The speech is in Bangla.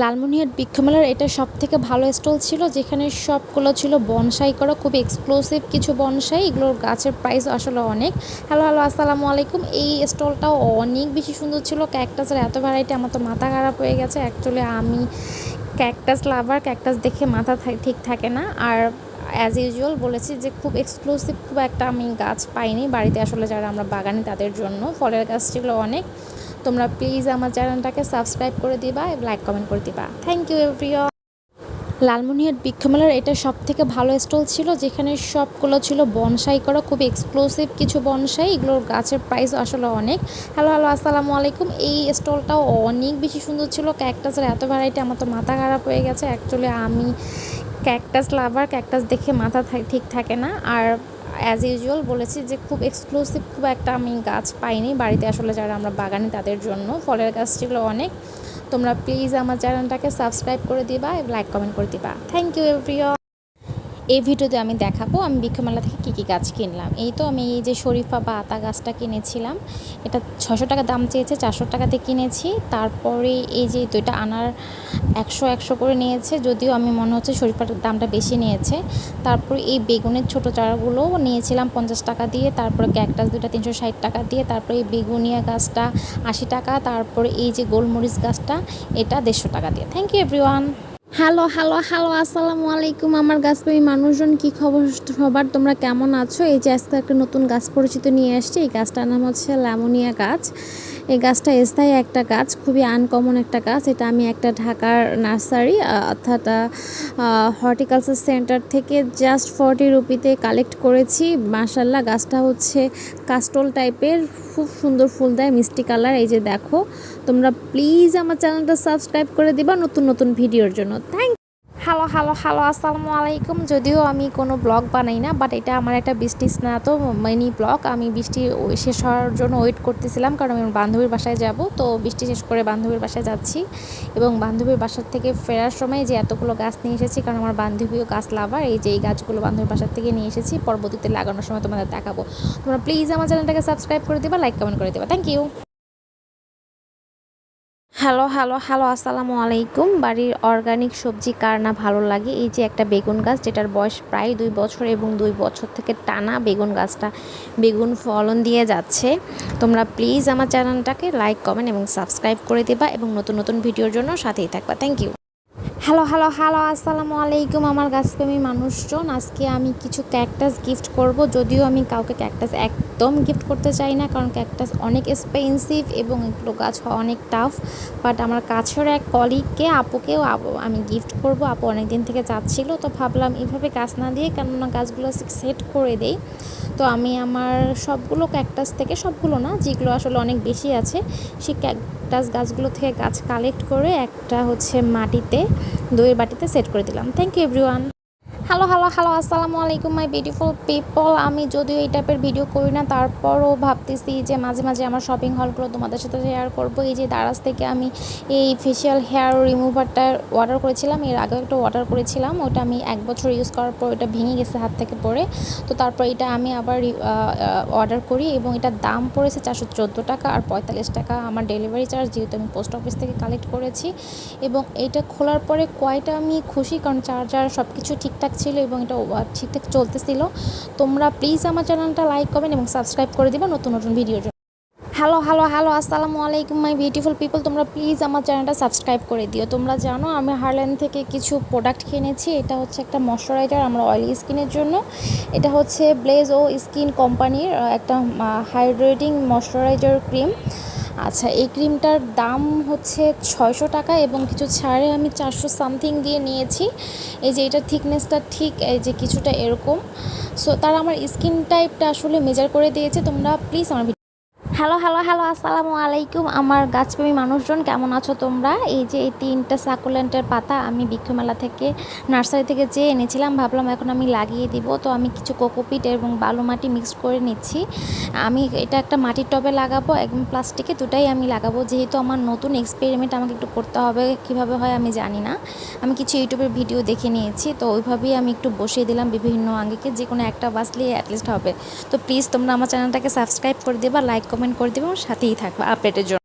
লালমনিরহাট বৃক্ষমেলার এটা সব থেকে ভালো স্টল ছিল, যেখানে সবগুলো ছিল বনসাই করা, খুব এক্সক্লুসিভ কিছু বনসাই, এগুলোর গাছের প্রাইস আসলে অনেক। হ্যালো হ্যালো আসসালামু আলাইকুম। এই স্টলটাও অনেক বেশি সুন্দর ছিল ক্যাকটাসের এত ভ্যারাইটি আমার তো মাথা খারাপ হয়ে গেছে। অ্যাকচুয়ালি আমি ক্যাকটাস লাভার ক্যাকটাস দেখে মাথা ঠিক থাকে না। আর অ্যাজ ইউজুয়াল বলেছি যে খুব এক্সক্লুসিভ খুব একটা আমি গাছ পাইনি, বাড়িতে আসলে যারা আমরা বাগানি তাদের জন্য। ফলের গাছ ছিল অনেক। তোমরা প্লিজ আমার চ্যানেলটাকে সাবস্ক্রাইব করে দিবা লাইক কমেন্ট করে দিবা। থ্যাংক ইউ এভরিওয়ান লালমনিরহাট বৃক্ষমেলার এটা সব থেকে ভালো স্টল ছিল, যেখানে সবগুলো ছিল বনসাই করা, খুব এক্সক্লুসিভ কিছু বনসাই এগুলোর গাছের প্রাইস আসলে অনেক। হ্যালো হ্যালো আসসালামু আলাইকুম। এই স্টলটাও অনেক বেশি সুন্দর ছিল। ক্যাকটাসের এত ভ্যারাইটি আমার তো মাথা খারাপ হয়ে গেছে। অ্যাকচুয়ালি আমি ক্যাকটাস লাভার ক্যাকটাস দেখে মাথা ঠিক থাকে না। আর অ্যাজ ইউজুয়াল বলেছি যে খুব এক্সক্লুসিভ খুব একটা আমি গাছ পাইনি। বাড়িতে আসলে যারা আমরা বাগানে তাদের জন্য। ফলের গাছ ছিল অনেক। তোমরা প্লিজ আমার চ্যানেলটাকে সাবস্ক্রাইব করে দিবা লাইক কমেন্ট করে দিবা। থ্যাংক ইউ এভরিওয়ান এই ভিডিওতে আমি দেখাবো আমি বৃক্ষমেলা থেকে কী কী গাছ কিনলাম। এই তো আমি এই যে শরীফা বা আতা গাছটা কিনেছিলাম। এটা ছশো টাকা দাম চেয়েছে, চারশো টাকাতে কিনেছি। তারপরে এই যে দুইটা আনার একশো একশো করে নিয়েছে, যদিও আমি মনে হচ্ছে শরীফার দামটা বেশি নিয়েছে। তারপর এই বেগুনের ছোটো চারাগুলো নিয়েছিলাম পঞ্চাশ টাকা দিয়ে। তারপরে ক্যাকটাস দুটা তিনশো ষাট টাকা দিয়ে। তারপরে এই বেগুনিয়া গাছটা আশি টাকা। তারপরে এই যে গোলমরিচ গাছটা, এটা দেড়শো টাকা দিয়ে। Thank you everyone hello hello hello আসসালামু আলাইকুম আমার গাছপ্রেমী মানুষজন, কি খবর সবার? তোমরা কেমন আছো? এই যে আজকে একটা নতুন গাছ পরিচিত নিয়ে আসছি। এই গাছটার নাম হচ্ছে ল্যামোনিয়া গাছ। এই গাছটা স্থায়ী একটা গাছ, খুবই আনকমন একটা গাছ। এটা আমি একটা ঢাকার নার্সারি অর্থাৎ হর্টিকালচার সেন্টার থেকে জাস্ট ফর্টি রুপিতে কালেক্ট করেছি। মাসাল্লাহ গাছটা হচ্ছে কাস্টল টাইপের, খুব সুন্দর ফুল দেয়, মিষ্টি কালার। এই যে দেখো, তোমরা প্লিজ আমার চ্যানেলটা সাবস্ক্রাইব করে দিবা নতুন নতুন ভিডিওর জন্য। থ্যাংক হ্যালো হ্যালো হ্যালো আসসালামু আলাইকুম যদিও আমি কোনো ব্লগ বানাই না বাট এটা আমার একটা বৃষ্টি স্নাত মিনি ব্লগ আমি বৃষ্টি শেষ হওয়ার জন্য ওয়েট করতেছিলাম কারণ আমি বান্ধবীর বাসায় যাব তো বৃষ্টি শেষ করে বান্ধবীর বাসায় যাচ্ছি এবং বান্ধবীর বাসার থেকে ফেরার সময় যে এতগুলো গাছ নিয়ে এসেছি কারণ আমার বান্ধবীও গাছ লাভার এই যে এই গাছগুলো বান্ধবীর বাসার থেকে নিয়ে এসেছি পরবর্তীতে লাগানোর সময় তোমাদের দেখাবো তোমরা প্লিজ আমার চ্যানেলটাকে সাবস্ক্রাইব করে দিবা লাইক কমেন্ট করে দিবা thank you hello hello hello, আসসালামু আলাইকুম। বাড়ির অর্গানিক সবজি কার না ভালো লাগে? এই যে একটা বেগুন গাছ, যেটার বয়স প্রায় দুই বছর এবং দুই বছর থেকে টানা বেগুন গাছটা বেগুন ফলন দিয়ে যাচ্ছে। তোমরা প্লিজ আমার চ্যানেলটাকে লাইক কমেন্ট এবং সাবস্ক্রাইব করে দেবা এবং নতুন নতুন ভিডিওর জন্য সাথেই থাকবা। Thank you hello hello hello আসসালামু আলাইকুম। আমার গাছপ্রেমী মানুষজন, আজকে আমি কিছু ক্যাকটাস গিফট করব। যদিও আমি কাউকে ক্যাকটাস একদম গিফট করতে চাই না, কারণ ক্যাকটাস অনেক এক্সপেন্সিভ এবং এগুলো গাছ অনেক টাফ বাট আমার কাছের এক কলিগকে আপুকেও আপ- আমি গিফট করব। আপু অনেক দিন থেকে চাচ্ছিল তো ভাবলাম এইভাবে গাছ না দিয়ে কেননা গাছগুলো সেট করে দেই। তো আমি আমার সবগুলো ক্যাকটাস থেকে, সবগুলো না, যেগুলো আসলে অনেক বেশি আছে, সেই ক্যাকটাস গাছগুলো থেকে গাছ কালেক্ট করে একটা হচ্ছে মাটিতে, দইয়ের বাটিতে সেট করে দিলাম। Thank you everyone hello hello hello আসসালামু আলাইকুম মাই বিউটিফুল পিপল আমি যদিও এই টাইপের ভিডিও করি না, তারপরও ভাবতেছি যে মাঝে মাঝে আমার শপিং হলগুলো তোমাদের সাথে শেয়ার করব। এই যে দারাজ থেকে আমি এই ফেশিয়াল হেয়ার রিমুভারটা অর্ডার করেছিলাম, এর আগেও একটা অর্ডার করেছিলাম, ওটা আমি এক বছর ইউজ করার পর ওটা ভেঙে গেছে হাত থেকে পড়ে। তো তারপর এটা আমি আবার অর্ডার করি এবং এটার দাম পড়েছে চারশো চোদ্দ টাকা আর পঁয়তাল্লিশ টাকা আমার ডেলিভারি চার্জ যেহেতু আমি পোস্ট অফিস থেকে কালেক্ট করেছি। এবং এটা খোলার পরে কয়টা আমি খুশি, কারণ চার্জার সব কিছু ঠিকঠাক ছিল এবং এটা ঠিকঠাক চলতেছিল। তোমরা প্লিজ আমার চ্যানেলটা লাইক কমেন্ট এবং সাবস্ক্রাইব করে দিবা নতুন নতুন জন্য। হ্যালো হ্যালো হ্যালো আসসালামু আলাইকুম মাই বিউটিফুল পিপল তোমরা প্লিজ আমার চ্যানেলটা সাবস্ক্রাইব করে দিও। তোমরা জানো, আমি হারল্যান্ড থেকে কিছু প্রোডাক্ট কিনেছি, এটা হচ্ছে একটা ময়শ্চারাইজার আমার অয়েলি স্কিনের জন্য। এটা হচ্ছে ব্লেজ ও স্কিন কোম্পানির একটা হাইড্রেটিং ময়শ্চারাইজার ক্রিম আচ্ছা এই ক্রিমটার দাম হচ্ছে ছয়শো টাকা এবং কিছু ছাড়ে আমি চারশো সামথিং দিয়ে নিয়েছি। এই যে এটার থিকনেসটা ঠিক, এই যে কিছুটা এরকম। সো তারা আমার স্কিন টাইপটা আসলে মেজার করে দিয়েছে। তোমরা প্লিজ আমার হ্যালো হ্যালো হ্যালো আসসালামু আলাইকুম। আমার গাছপ্রেমী মানুষজন, কেমন আছো তোমরা? এই যে এই তিনটা সাকুলেন্টের পাতা আমি বৃক্ষমেলা থেকে নার্সারি থেকে চেয়ে এনেছিলাম, ভাবলাম এখন আমি লাগিয়ে দিব। তো আমি কিছু কোকোপিট এবং বালু মাটি মিক্সড করে নিচ্ছি। আমি এটা একটা মাটির টবে লাগাবো, একদম প্লাস্টিকে দুটাই আমি লাগাবো। যেহেতু আমার নতুন এক্সপেরিমেন্ট আমাকে একটু করতে হবে, কীভাবে হয় আমি জানি না। আমি কিছু ইউটিউবের ভিডিও দেখে নিয়েছি, তো ওইভাবেই আমি একটু বসিয়ে দিলাম বিভিন্ন আঙ্গিকে। যে কোনো একটা বাসলে অ্যাটলিস্ট হবে। তো প্লিজ তোমরা আমার চ্যানেলটাকে সাবস্ক্রাইব করে দেবা লাইক কমেন্ট করে দেবো সাথেই থাকব আপডেটের জন্য।